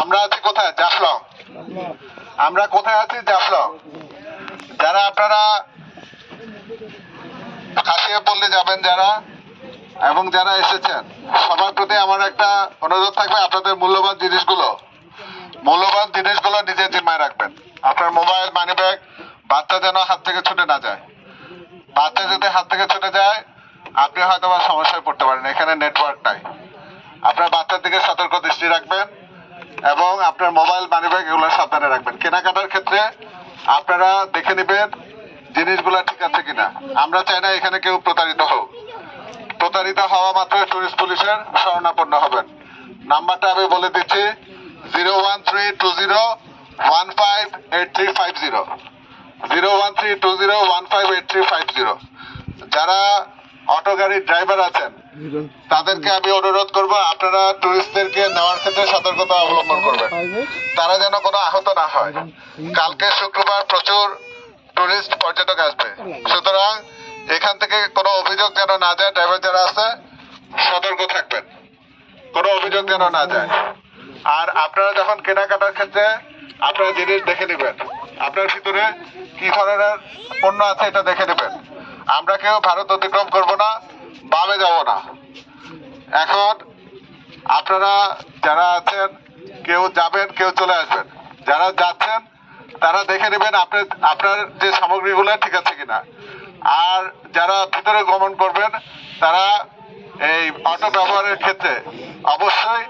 আমরা আছি কোথায়? জাফলং। আমরা কোথায় আছি? জাফলং। যারা আপনারা কাশিয়া পল্লী যাবেন যারা এবং যারা এসেছেন, সবার প্রতি আমার একটা অনুরোধ থাকবে আপনাদের মূল্যবান জিনিসগুলো। মূল্যবান জিনিসগুলো নিজের জিম্মায় রাখবেন। আপনার মোবাইল, মানি ব্যাগ, বাচ্চা যেন হাত থেকে ছুটে না যায়। বাচ্চা যদি হাত থেকে ছুটে যায়, আপনি হয়তো বা সমস্যায় পড়তে পারেন। এখানে নেটওয়ার্ক নাই। আপনার বাচ্চার দিকে সতর্ক দৃষ্টি রাখবেন। এবং আপনার মোবাইল মানি ব্যাগ এগুলো সাবধানে রাখবেন। কেনাকাটার ক্ষেত্রে আপনারা দেখে নেবেন জিনিসগুলো ঠিক আছে কিনা। আমরা চাই না এখানে কেউ প্রতারিত হোক। প্রতারিত হওয়া মাত্র টুরিস্ট পুলিশের শরণাপন্ন হবেন। নাম্বারটা আমি বলে দিচ্ছি, zero one three two zero one five eight three five zero. Zero one three two zero one five eight three five zero. যারা অটো গাড়ির ড্রাইভার আছেন। তাদেরকে আমি অনুরোধ করব, আপনারা টুরিস্টদেরকে নেওয়ার ক্ষেত্রে সতর্কতা অবলম্বন করবেন। তারা যেন কোনো আহত না হয়। কালকে শুক্রবার প্রচুর টুরিস্ট পর্যটক আসবে। সুতরাং এখান থেকে কোনো অভিযোগ যেন না যায়, ড্রাইভার যারা আছে, সতর্ক থাকবেন। কোনো অভিযোগ যেন না যায়। আর আপনারা যখন কেনাকাটার ক্ষেত্রে আপনারা জিনিস দেখে নেবেন, আপনার ভিতরে কি ধরনের পণ্য আছে এটা দেখে নেবেন। আমরা কেউ ভারত অতিক্রম করব না, বামে যাব না। এখন আপনারা যারা আছেন, কেউ যাবেন, কেউ চলে আসবেন। যারা যাচ্ছেন, তারা দেখে নেবেন আপনার আপনার যে সামগ্রীগুলো ঠিক আছে কিনা। আর যারা ভিতরে গমন করবেন, তারা এই অটো ব্যবহারের ক্ষেত্রে অবশ্যই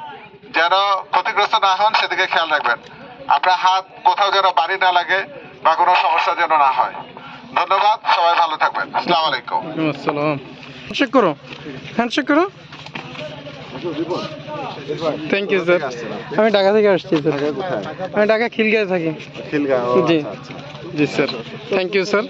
যেন ক্ষতিগ্রস্ত না হন, সেদিকে খেয়াল রাখবেন। আপনার হাত কোথাও যেন বাড়ি না লাগে বা কোনো সমস্যা যেন না হয়। ধন্যবাদ সবাই ভালো থাকবেন। আসসালামু আলাইকুম। আসসালাম। হ্যান্ডশেক করো। হ্যান্ডশেক করো। থ্যাংক ইউ স্যার আমি ঢাকা থেকে আসছি স্যার আমি ঢাকা খিলগাঁয়ে থাকি। জি। জি স্যার থ্যাংক ইউ স্যার